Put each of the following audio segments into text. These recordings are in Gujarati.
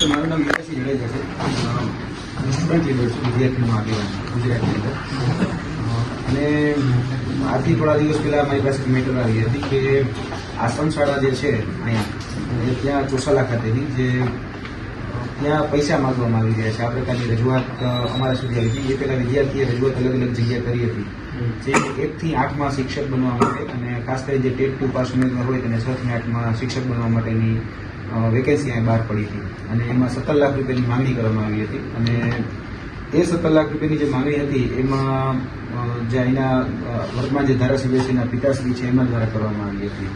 તો મારું નામ વિકાસી જડેજા છે. સ્ટુડન્ટ લીડર છું આગેવાન ગુજરાતની અંદર. અને આજથી થોડા દિવસ પહેલાં મારી પાસે મેટર આવી હતી કે આશ્રમ શાળા જે છે અહીંયા ત્યાં ચોસાલા ખાતેની જે, ત્યાં પૈસા માગવામાં આવી રહ્યા છે. આ પ્રકારની રજૂઆત અમારા સુધી આવી હતી. એ પહેલાં વિદ્યાર્થીએ રજૂઆત અલગ અલગ જગ્યાએ કરી હતી. જે એકથી આઠમાં શિક્ષક બનવા માટે અને ખાસ કરીને જે ટેટ ટુ પાસ ઉમેદવાર હોય તેને છ થી આઠમાં શિક્ષક બનવા માટેની વેકેન્સી અહીં બહાર પડી હતી. અને એમાં સત્તર લાખ રૂપિયાની માંગણી કરવામાં આવી હતી. અને એ સત્તર લાખ રૂપિયાની જે માંગણી હતી એમાં જે અહીંના વર્તમાન જે ધારાસભ્ય છે એના પિતાશ્રી છે એમના દ્વારા કરવામાં આવી હતી.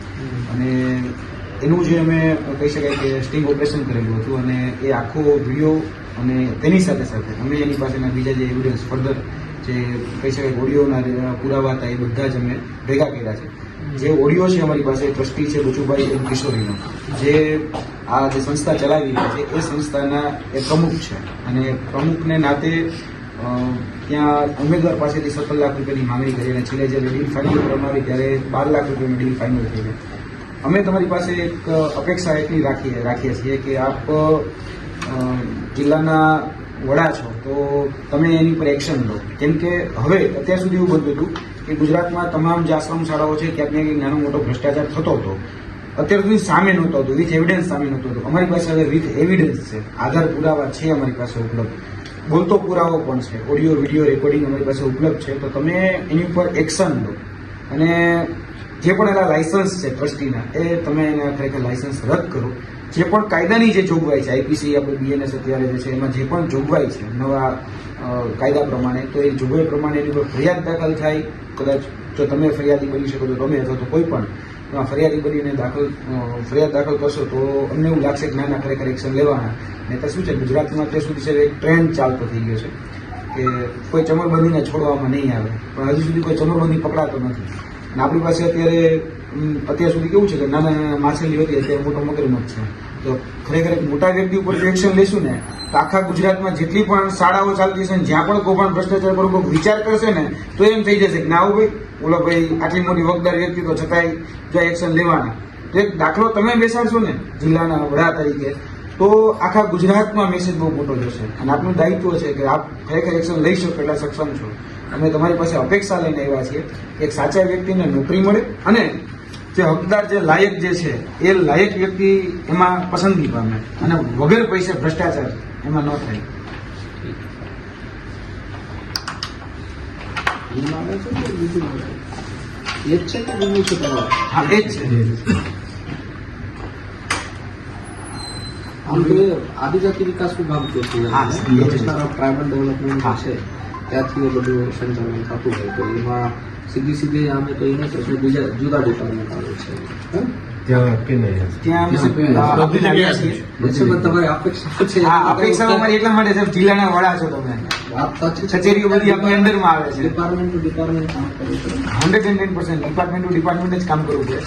અને એનું જે અમે કહી શકાય કે સ્ટિંગ ઓપરેશન કરેલું હતું અને એ આખો વીડિયો અને તેની સાથે સાથે અમે એની પાસેના બીજા જે એવિડન્સ ફર્ધર જે કહી શકાય ઓડિયોના પુરાવા હતા એ બધા જ અમે ભેગા કર્યા છે. જે ઓડિયો છે અમારી પાસે, ટ્રસ્ટી છે બચુભાઈ એમ કિશોરીનો જે આ જે સંસ્થા ચલાવી રહ્યા છે, એ સંસ્થાના એ પ્રમુખ છે. અને પ્રમુખને નાતે ત્યાં ઉમેદવાર પાસેથી સત્તર લાખ રૂપિયાની માંગણી કરી અને છેલ્લે જ્યારે ડીલ ફાઇનલ કરવામાં ત્યારે બાર લાખ રૂપિયાની ડીલ ફાઇનલ થઈ ગઈ અમે તમારી પાસે એક અપેક્ષા એટલી રાખીએ રાખીએ છીએ કે આપ જિલ્લાના વડા છો, તો તમે એની પર એક્શન લો. કેમ કે હવે અત્યાર સુધી એવું બનતું હતું કે ગુજરાતમાં તમામ જે આશ્રમ શાળાઓ છે, ક્યાંક ને ક્યાંક નાનો મોટો ભ્રષ્ટાચાર થતો હતો. અત્યાર સુધી સામે નહોતો હતો વિથ એવિડન્સ સામે નહોતો હતો અમારી પાસે હવે વિથ એવિડન્સ છે. આધાર પુરાવા છે અમારી પાસે ઉપલબ્ધ. બોલતો પુરાવો પણ છે. ઓડિયો વીડિયો રેકોર્ડિંગ અમારી પાસે ઉપલબ્ધ છે. તો તમે એની ઉપર એક્શન લો. અને જે પણ એના લાયસન્સ છે, ટ્રસ્ટીના, એ તમે એના ખરેખર લાયસન્સ રદ કરો. જે પણ કાયદાની જે જોગવાઈ છે આઈપીસી આપણે બીએનએસ અત્યારે જે છે, એમાં જે પણ જોગવાઈ છે, નવા કાયદા પ્રમાણે, તો એ જોગવાઈ પ્રમાણે એની પર ફરિયાદ દાખલ થાય. કદાચ જો તમે ફરિયાદી બની શકો તો તમે અથવા તો કોઈ પણ એમાં ફરિયાદી બનીને દાખલ ફરિયાદ દાખલ કરશો તો અમને એવું લાગશે કે ના ના, ખરેખર એક્શન લેવાના. નહીં તો શું છે, ગુજરાતમાં અત્યાર સુધી છે, એક ટ્રેન્ડ ચાલતો થઈ ગયો છે કે કોઈ ચમરબંધીને છોડવામાં નહીં આવે. પણ હજુ સુધી કોઈ ચમરબંધી પકડાતો નથી. અને આપણી પાસે અત્યારે અત્યાર સુધી કેવું છે કે નાના નાના માછલી હતી, અત્યારે મોટો મગરમચ્છ છે. તો ખરેખર મોટા વ્યક્તિ ઉપર એક્શન લેશું ને, તો આખા ગુજરાતમાં જેટલી પણ શાળાઓ ચાલતી છે ને, જ્યાં પણ કોઈ પણ ભ્રષ્ટાચાર પર કોઈ વિચાર કરશે ને, તો એમ થઈ જશે કે ના ભાઈ, ઓલો ભાઈ, આટલી મોટી વગદાર વ્યક્તિ તો છતાંય જો એક્શન લેવાના. તો એક દાખલો તમે બેસાડશો ને, જિલ્લાના વડા તરીકે, તો આખા ગુજરાતમાં મેસેજ બહુ મોટો જશે. અને આપનું દાયિત્વ છે કે આપ ખરેખર એક્શન લઈ શકો એટલા સક્ષમ છો. અમે તમારી પાસે અપેક્ષા લઈને આવ્યા છીએ. એક સાચા વ્યક્તિને નોકરી મળે અને જે હકદાર જે લાયક જે છે એ લાયક વ્યક્તિ એમાં પસંદગી પામે અને વગર પૈસે ભ્રષ્ટાચાર એમાં ન થાય. છે કે બીજું છે? હા એ જ છે. આદિજાતિ વિકાસ વિભાગ જે છે. Tribal development. છે. ત્યાંથી એ બધું સંચાલન થતું હોય તો એમાં સીધી સીધી અમે તો એને તો બીજા જુદા ડિપાર્ટમેન્ટ આવે છે. ડિપાર્ટમેન્ટ ટુ ડિપાર્ટમેન્ટ જ કામ કરવું છે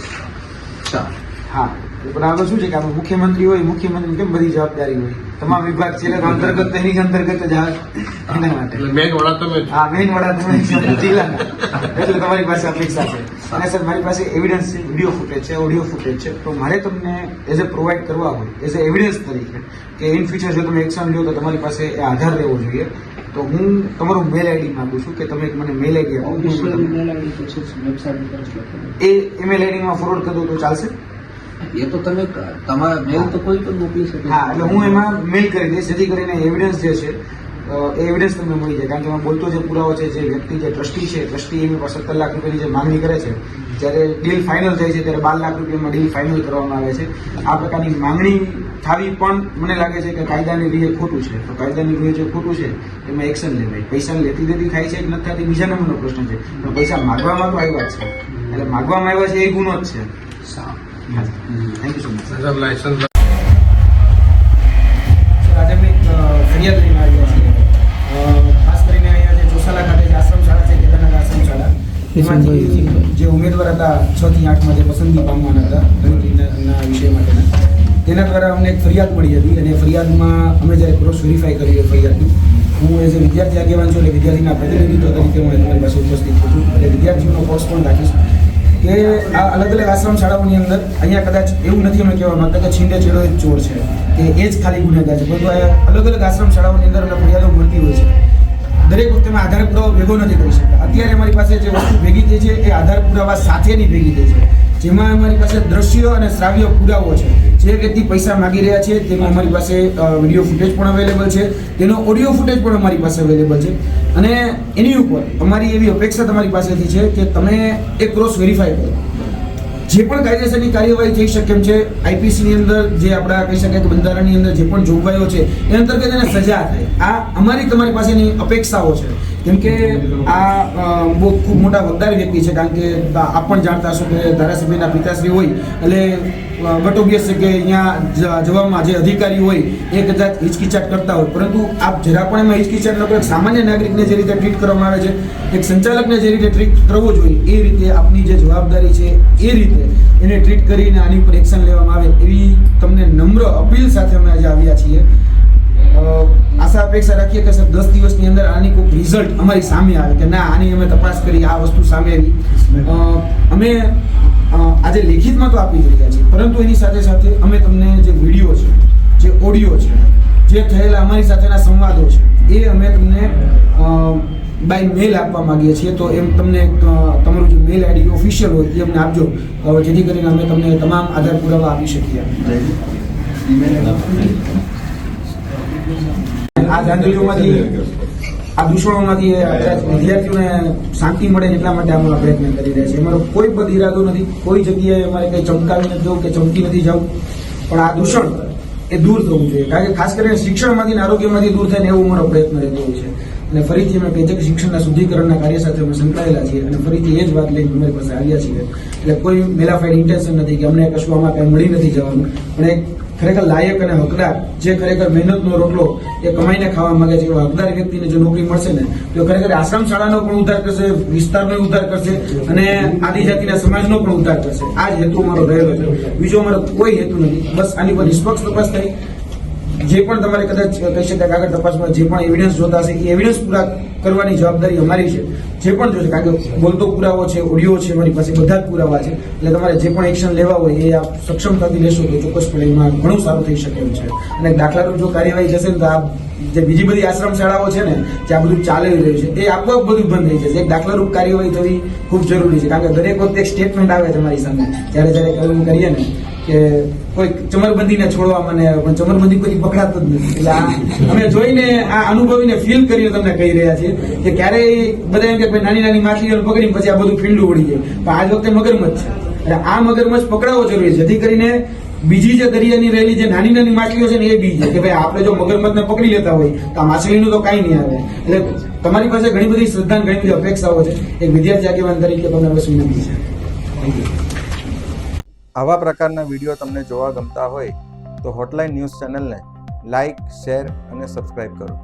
હા. પણ આગળ શું છે કે આપણે મુખ્યમંત્રી હોય મુખ્યમંત્રી કેમ બધી જવાબદારી હોય? તમામ વિભાગ છે એટલે અંતર્ગત તેની અંતર્ગત જ આવે એના માટે. મેન વડા તમે. હા મેન વડા તમે જિલ્લા એટલે તમારી પાસે અપેક્ષા છે. અને સર મારી પાસે એવિડન્સ છે વીડિયો ફૂટેજ છે ઓડિયો ફૂટેજ છે. તો મારે તમને એઝ એ પ્રોવાઈડ કરવા હોય એઝ એ એવિડન્સ તરીકે કે ઇન ફ્યુચર જો તમે એક્શન લ્યો તો તમારી પાસે એ આધાર રહેવો જોઈએ. તો હું તમારું મેલ આઈડી માંગુ છું કે તમે મને મેલ આઈડી આપો. એ ઈમેલ આઈડીમાં ફોરવર્ડ કરી દો તો ચાલશે? એ તો તમે તમારા મેલ તો કોઈ પણ મોકલી શકે. હા એટલે હું એમાં મેલ કરી દઈશ જેથી કરીને એવિડન્સ જે છે એવિડન્સ તમને મળી જાય. કારણ કે એમાં બોલતો જે પુરાવો છે જે વ્યક્તિ જે ટ્રસ્ટી છે ટ્રસ્ટી એમની પાસે સત્તર લાખ રૂપિયાની જે માંગણી કરે છે જ્યારે ડીલ ફાઇનલ થાય છે ત્યારે બાર લાખ રૂપિયામાં ડીલ ફાઇનલ કરવામાં આવે છે. આ પ્રકારની માંગણી થાવી પણ મને લાગે છે કે કાયદાની રીતે ખોટું છે. તો કાયદાની રીતે જે ખોટું છે એમાં એક્શન લેવાય. પૈસા લેતી દેતી થાય છે કે નથી થતી બીજા નંબરનો પ્રશ્ન છે. પણ પૈસા માગવામાં તો આવ્યા જ છે. એટલે માગવામાં આવ્યા છે એ ગુનો જ છે. સારું. Thank you so much licence આજે અમે ફરિયાદ લઈને આવ્યા છીએ. ખાસ કરીને અહીંયા જે ચોસાલા ખાતે જે આશ્રમ શાળા છે કેદારનાથ આશ્રમ શાળા એમાંથી જે ઉમેદવાર હતા છ થી આઠમાં જે પસંદગી પામવાના હતા ગણતરીના વિષય માટેના તેના દ્વારા અમને એક ફરિયાદ મળી હતી અને ફરિયાદમાં અમે જ્યારે ક્રોસ વેરીફાઈ કરી ફરિયાદનું હું એઝ એ વિદ્યાર્થી આગેવાન છું એટલે વિદ્યાર્થીના પ્રતિનિધિત્વ તરીકે હું તમારી પાસે ઉપસ્થિત છું. એટલે વિદ્યાર્થીઓનો કોર્સ પણ રાખીશ. કે આ અલગ અલગ આશ્રમ શાળાઓની અંદર અહીંયા કદાચ એવું નથી અમે કહેવા માંગતા કે છીંડે, છેડો જ ચોર છે, કે એ જ ખાલી ગુનેગાર છે, પરંતુ અહીંયા અલગ અલગ આશ્રમ શાળાઓની અંદર અમને ફરિયાદો મળતી હોય છે. દરેક વખતે આધાર પુરાવો ભેગો નથી કરી શકતા. અત્યારે અમારી પાસે જે વસ્તુ ભેગી થઈ છે, એ આધાર પુરાવા સાથેની ભેગી થઈ છે. જેમાં અમારી પાસે દ્રશ્ય અને શ્રાવ્ય પુરાવો છે. જે વ્યક્તિ પૈસા માગી રહ્યા છે તેનો અમારી પાસે વીડિયો ફૂટેજ પણ અવેલેબલ છે. તેનો ઓડિયો ફૂટેજ પણ અમારી પાસે અવેલેબલ છે. અને એની ઉપર અમારી એવી અપેક્ષા તમારી પાસેથી છે કે તમે એ ક્રોસ વેરીફાઈ કરો. જે પણ કાયદેસરની કાર્યવાહી થઈ શકે છે આઈપીસીની અંદર જે આપણા કહી શકાય કે બંધારણની અંદર જે પણ જોગવાઈઓ છે, એ અંતર્ગત એને સજા થાય. આ અમારી તમારી પાસેની અપેક્ષાઓ છે. કેમ કે આ બહુ ખૂબ મોટા વગદાર વ્યક્તિ છે, કારણ કે આપ પણ જાણતા હશો કે ધારાસભ્યના પિતાશ્રી હોય, એટલે બટ ઓબ્વિયસ છે કે અહીંયા જવામાં જે અધિકારી હોય, એ કદાચ હિચકિચાટ કરતા હોય. પરંતુ આપ જરા પણ એમાં હિચકિચાટ ન કરો સામાન્ય નાગરિકને જે રીતે ટ્રીટ કરવામાં આવે છે, એક સંચાલકને જે રીતે ટ્રીટ કરવો જોઈએ, એ રીતે આપની જે જવાબદારી છે, એ રીતે એને ટ્રીટ કરીને આની ઉપર એક્શન લેવામાં આવે, એવી તમને નમ્ર અપીલ સાથે અમે આજે આવ્યા છીએ. આશા અપેક્ષા રાખીએ કે સર દસ દિવસની અંદર આની કોઈ રિઝલ્ટ અમારી સામે આવે કે ના, આની અમે તપાસ કરી, આ વસ્તુ સામે આવી. અમે આજે લેખિતમાં તો આપી રહ્યા છીએ, પરંતુ એની સાથે સાથે અમે તમને જે વીડિયો છે, જે ઓડિયો છે, જે થયેલા અમારી સાથેના સંવાદો છે, એ અમે તમને બાય મેલ આપવા માંગીએ છીએ. તો એમ તમને તમારું જે મેલ આઈડી ઓફિશિયલ હોય, એ અમને આપજો. જેથી કરીને અમે તમને તમામ આધાર પુરાવા આપી શકીએ. આ જાંજલીઓમાંથી આ દૂષણોમાંથી વિદ્યાર્થીઓને શાંતિ મળે એટલા માટે અમે પ્રયત્ન કરી રહ્યા છીએ અમારો કોઈ પણ ઈરાદો નથી. કોઈ જગ્યાએ અમારે કંઈ ચમકાવી નથી જવું કે ચમકી નથી જવું. પણ આ દૂષણ એ દૂર થવું જોઈએ. કારણ કે ખાસ કરીને શિક્ષણમાંથી અને આરોગ્યમાંથી દૂર થાય ને એવો અમારો પ્રયત્ન રહેતો હોય છે. અને ફરીથી અમે કહી છે કે શિક્ષણના શુદ્ધિકરણના કાર્ય સાથે અમે સંકળાયેલા છીએ અને ફરીથી એ જ વાત લઈને અમારી પાસે આવ્યા છીએ. એટલે કોઈ મેલાફાઈડ ઇન્ટેન્શન નથી કે અમને કશું આમાં કંઈ મળી નથી જવાનું. પણ એક ખરેખર લાયક અને હકદાર, જે ખરેખર મહેનતનો રોટલો એ કમાઈને ખાવા માંગે છે, એવા હકદાર વ્યક્તિને જો નોકરી મળશે ને, તો ખરેખર આશ્રમ શાળાનો પણ ઉદ્ધાર કરશે, વિસ્તારનો ઉદ્ધાર કરશે અને આદિજાતિના સમાજનો પણ ઉદ્ધાર કરશે. આ જ હેતુ અમારો રહેલો છે. બીજો અમારો કોઈ હેતુ નથી. બસ આની પર નિષ્પક્ષ તપાસ થઈ જે પણ તમારે કદાચ કહી શકાય કાગળ તપાસમાં જે પણ એવિડન્સ જોતા હશે, એ એવિડન્સ પૂરા કરવાની જવાબદારી અમારી છે. જે પણ જોશે, કારણ કે બોલતો પુરાવો છે ઓડિયો છે મારી પાસે બધા જ પુરાવા છે, એટલે તમારે જે પણ એક્શન લેવા હોય, એ આપ સક્ષમતાથી લેશો તો ચોક્કસપણે એમાં ઘણું સારું થઈ શકે એમ છે. અને દાખલારૂપ જો કાર્યવાહી જશે ને તો આ જે બીજી બધી આશ્રમ શાળાઓ છે ને, જે આ બધું ચાલી રહ્યું છે, એ આપોઆપ બધું બંધ થઈ જશે. એક દાખલારૂપ કાર્યવાહી થવી ખૂબ જરૂરી છે. કારણ કે દરેક વખતે એક સ્ટેટમેન્ટ આવે તમારી સામે. જ્યારે જ્યારે એવું કરીએ ને કે કોઈ ચમરબંધીને છોડવા મને, પણ ચમરબંધી કોઈ પકડાતો જ નથી. એટલે અમે જોઈને આ અનુભવીને ફીલ કરીને તમને કહી રહ્યા છીએ કે ક્યારેય બધા એમ કે નાની નાની માછલીઓ પકડીને પછી આ બધું ફીલ્ડ ઉડી જાય. પણ આજ વખતે મગરમચ્છ છે. એટલે આ મગરમચ્છ પકડાવવો જરૂરી છે. જેથી કરીને બીજી જે દરિયાની રહેલી જે નાની નાની માછલીઓ છે ને એ બી છે કે ભાઈ આપણે જો મગરમચ્છને પકડી લેતા હોય, તો આ માછલીનું તો કાંઈ નહીં આવે. એટલે તમારી પાસે ઘણી બધી શ્રદ્ધા ઘણી બધી અપેક્ષાઓ છે. એક વિદ્યાર્થી આગેવાન તરીકે તમને બસ વિનંતી છે. આવા પ્રકારના વીડિયો તમને જોવા ગમતા હોય તો હોટલાઇન ન્યૂઝ ચેનલને લાઇક શેર અને સબસ્ક્રાઇબ કરો.